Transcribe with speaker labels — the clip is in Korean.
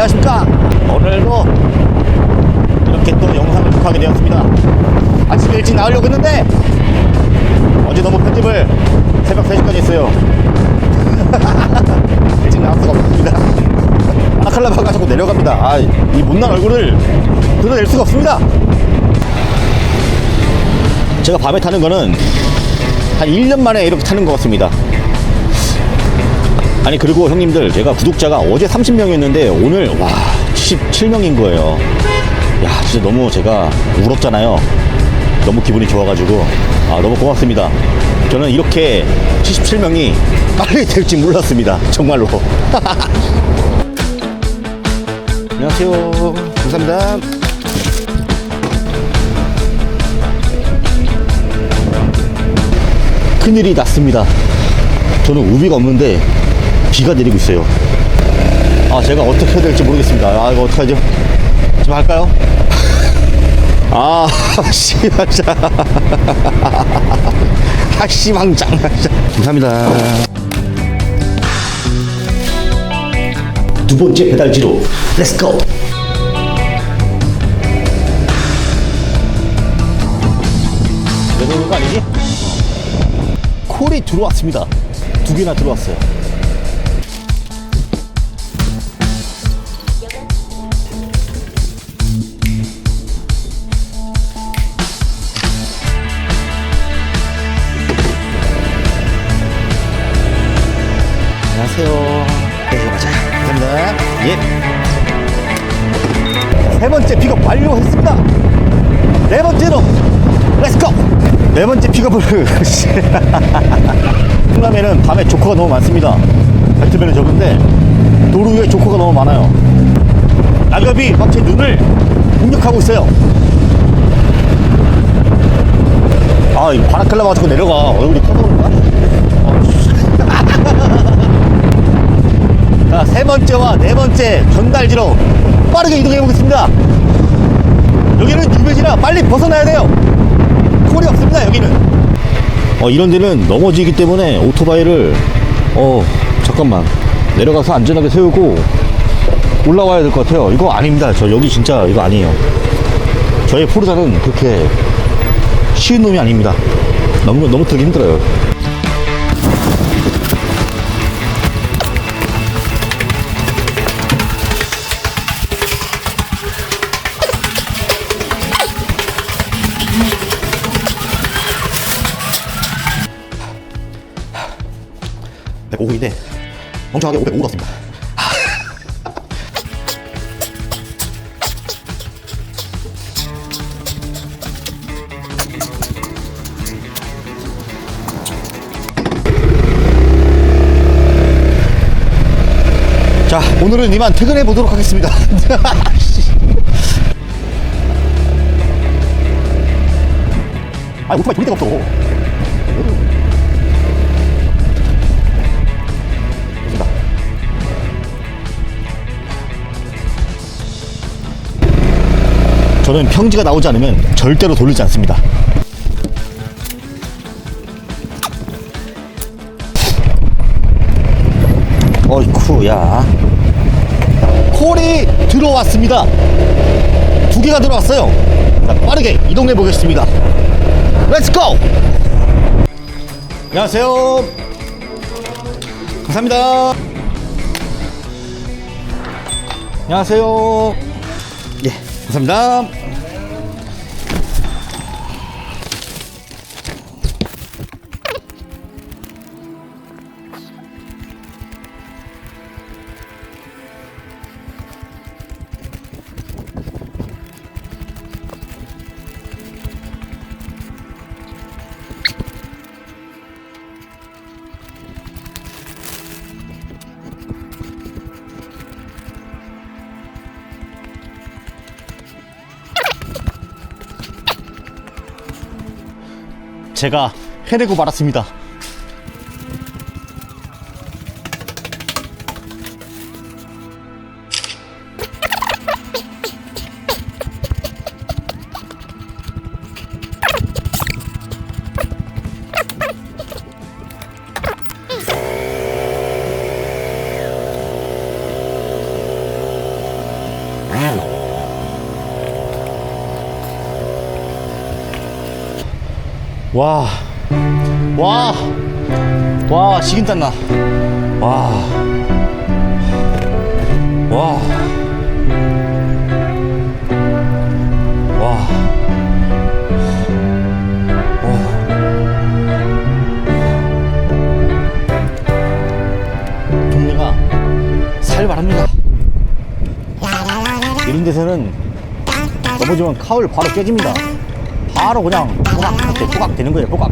Speaker 1: 안녕하십니까. 오늘도 이렇게 또 영상을 녹화하게 되었습니다. 아침 일찍 나오려고 했는데 어제 너무 편집을 새벽 3시까지 했어요. 일찍 나올 수가 없습니다. 아나칼라바가 자꾸 내려갑니다. 아, 이 못난 얼굴을 드러낼 수가 없습니다. 제가 밤에 타는 거는 한 1년 만에 이렇게 타는 것 같습니다 아니 그리고 형님들 제가 구독자가 어제 30명이었는데 오늘 와 77명인 거예요. 야 진짜 너무 제가 울었잖아요. 너무 기분이 좋아가지고. 아 너무 고맙습니다. 저는 이렇게 77명이 빨리 될지 몰랐습니다. 정말로. 안녕하세요. 감사합니다. 큰일이 났습니다. 저는 우비가 없는데 비가 내리고 있어요. 아 제가 어떻게 해야 될지 모르겠습니다. 아 이거 어떡하죠 좀 할까요? 아 씨발자 아 씨방장 감사합니다. 두 번째 배달지로. 렛츠고 내려오는 거 아니지? 콜이 들어왔습니다. 두 개나 들어왔어요 안녕하세요. 네, 맞아. 감사합니다. 예. 세 번째 픽업 완료했습니다. 네 번째로 렛츠고! 네 번째 픽업을 콩라면은 밤에 조커가 너무 많습니다. 배트맨은 적은데 도로 위에 조커가 너무 많아요. 낙엽이 막 제 눈을 공격하고 있어요. 아, 이 바라클라가 자꾸 내려가. 얼굴이 커서 그런가? 자, 세 번째와 네 번째 전달지로 빠르게 이동해 보겠습니다. 여기는 유배지라 빨리 벗어나야 돼요. 콜이 없습니다, 여기는. 어, 이런 데는 넘어지기 때문에 오토바이를, 어, 잠깐만. 내려가서 안전하게 세우고 올라와야 될 것 같아요. 이거 아닙니다. 저 여기 진짜 이거 아니에요. 저의 포르자는 그렇게 쉬운 놈이 아닙니다. 너무, 너무 들기 힘들어요. 5분인데 멍청하게 505 넣었습니다. 자, 오늘은 이만 퇴근해 보도록 하겠습니다. 아, 오토바이 돌릴 데가 없어. 저는 평지가 나오지 않으면 절대로 돌리지 않습니다. 어이쿠야. 콜이 들어왔습니다. 두 개가 들어왔어요. 자, 빠르게 이동해 보겠습니다. 렛츠고! 안녕하세요. 감사합니다. 안녕하세요. 예, 감사합니다. 제가 해내고 말았습니다. 와, 와, 와, 식은땀 나. 와, 와, 와, 와. 동네가 살벌합니다. 이런 데서는 넘어지면 카울 바로 깨집니다. 바로 그냥 호각, 호각 되는 거예요, 호각.